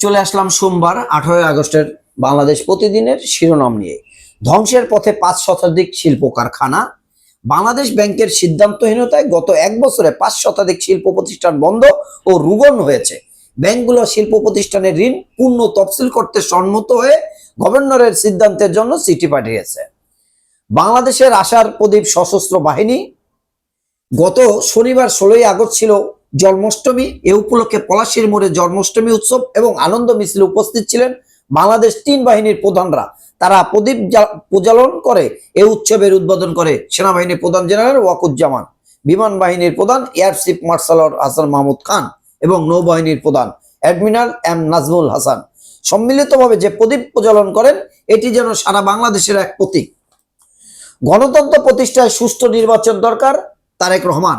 চলে আসলাম সোমবার, আঠারোই আগস্টের বাংলাদেশ প্রতিদিনের শিরোনাম নিয়ে। ধ্বংসের পথে পাঁচ শতাধিক শিল্প কারখানা বাংলাদেশ ব্যাংকের সিদ্ধান্তহীনতায় গত এক বছরে পাঁচ শতাধিক শিল্প প্রতিষ্ঠান বন্ধ ও রুগণ হয়েছে। ব্যাংকগুলো শিল্প প্রতিষ্ঠানের ঋণ, পূর্ণ তফসিল করতে সম্মত হয়ে গভর্নরের সিদ্ধান্তের জন্য চিঠি পাঠিয়েছে। বাংলাদেশের আশার প্রদীপ সশস্ত্র বাহিনী। গত শনিবার ষোলোই আগস্ট ছিল জন্মাষ্টমী, এ উপলক্ষে পলাশির মোড়ে জন্মাষ্টমী উৎসব এবং আনন্দ মিছিলে উপস্থিত ছিলেন বাংলাদেশ তিন বাহিনীর প্রধানরা। তারা প্রদীপ প্রজ্বলন করে, এ উৎসবের উদ্বোধন করে সেনাবাহিনীর প্রধান জেনারেল ওয়াকুজ্জামান, বিমান বাহিনীর প্রধান air chief marshal Hasan Mahmud Khan এবং নৌবাহিনীর প্রধান অ্যাডমিরাল এম নাজমুল হাসান। সম্মিলিতভাবে যে প্রদীপ প্রজ্বলন করেন, এটি যেন সারা বাংলাদেশের এক প্রতীক। গণতন্ত্র প্রতিষ্ঠায় সুষ্ঠু নির্বাচন দরকার, তারেক রহমান।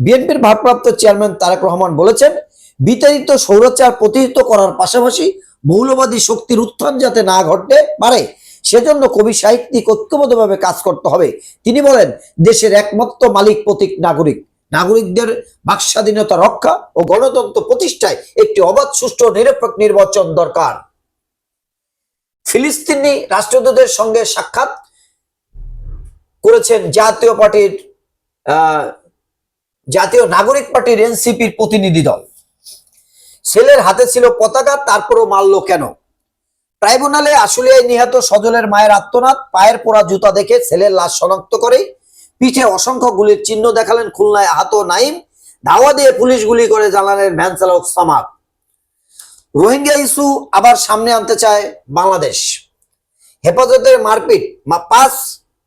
বিএনপির ভারপ্রাপ্ত চেয়ারম্যান তারেক রহমান বলেছেন বিতাড়িত সৌরাচার প্রতিহিত করার পাশাপাশি মৌলবাদী শক্তির উত্থান যাতে না ঘটতে পারে সেজন্য কবি সাহিত্যিক ঐক্যবদ্ধভাবে কাজ করতে হবে। তিনি বলেন দেশের একমাত্র মালিক প্রতীক নাগরিক। নাগরিকদের বাকস্বাধীনতা রক্ষা ও গণতন্ত্র প্রতিষ্ঠায় একটি অবাধ সুষ্ঠু নিরপেক্ষ নির্বাচন দরকার। ফিলিস্তিনি রাষ্ট্রদূতের সঙ্গে সাক্ষাৎ করেছেন জাতীয় পার্টির আহ, জাতীয় নাগরিক পার্টির এনসিপির প্রতিনিধি দল। ছেলের হাতে ছিল পতাকা, তারপরও মারল কেন? ট্রাইব্যুনালে আশুলিয়ায় নিহত সজলের মায়ের আত্মনাদ, পায়ের পোড়া জুতা দেখে ছেলের লাশ শনাক্ত করে পিঠে অসংখ্য গুলির চিহ্ন দেখালেন খুলনায় আহত নাইম। ধাওয়া দিয়ে পুলিশ গুলি করে জানালেন ভ্যান চালক সামাদ। রোহিঙ্গা ইস্যু আবার সামনে আনতে চায় বাংলাদেশ। হেফাজতের মারপিট পাঁচ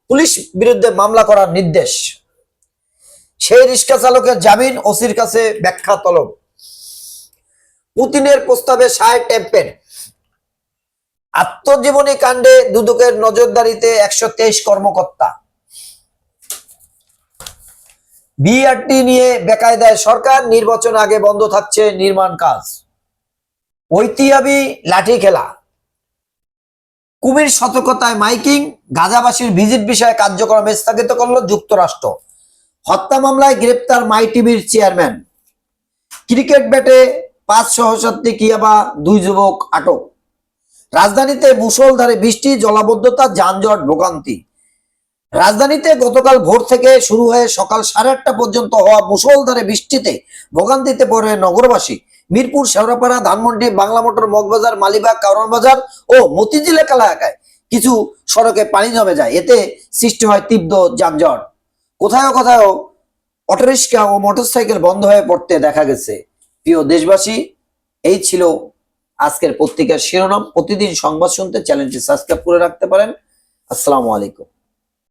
পুলিশ বিরুদ্ধে মামলা করার নির্দেশ। সেই রিক্সা চালকের জামিন ওসির কাছে ব্যাখ্যা তলব। পুতিনের প্রস্তাবে সায় টেম্পের আত্মজীবনী কাণ্ডে দুদকের নজরদারিতে একশো তেইশ কর্মকর্তা। বিআরটি নিয়ে বেকায়দায় সরকার, নির্বাচন আগে বন্ধ থাকছে নির্মাণ কাজ। ঐতিহাবি লাঠি খেলা। কুমির সতর্কতায় মাইকিং, গাজাবাসীর ভিজিট বিষয়ে কার্যক্রম স্থগিত করল যুক্তরাষ্ট্র। হত্যা মামলায় গ্রেপ্তার মাই টিভির চেয়ারম্যান। ক্রিকেট ব্যাটে পাঁচ সহযাত্রী কিয়াবা দুই যুবক আটক। রাজধানীতে মুষলধারে বৃষ্টি, জলাবদ্ধতা, যানজট, ভোগান্তি। রাজধানীতে গতকাল ভোর থেকে শুরু হয়ে সকাল সাড়ে আটটা পর্যন্ত হওয়া মুষলধারে বৃষ্টিতে ভোগান্তিতে পড়ে নগরবাসী। মিরপুর, শেওড়াপাড়া, ধানমন্ডি বাংলা মোটর মগবাজার, মালিবাগ কারণ বাজার ও মতিঝিল এলাকায় কিছু সড়কে পানি জমে যায়। এতে সৃষ্টি হয় তীব্র যানজট। কোথাও কোথাও অটোরিক্সা ও মোটরসাইকেল বন্ধ হয়ে পড়তে দেখা গেছে। প্রিয় দেশবাসী, এই ছিল আজকের পত্রিকার শিরোনাম। প্রতিদিন সংবাদ শুনতে চ্যানেলটি সাবস্ক্রাইব করে রাখতে পারেন। আসসালামু আলাইকুম।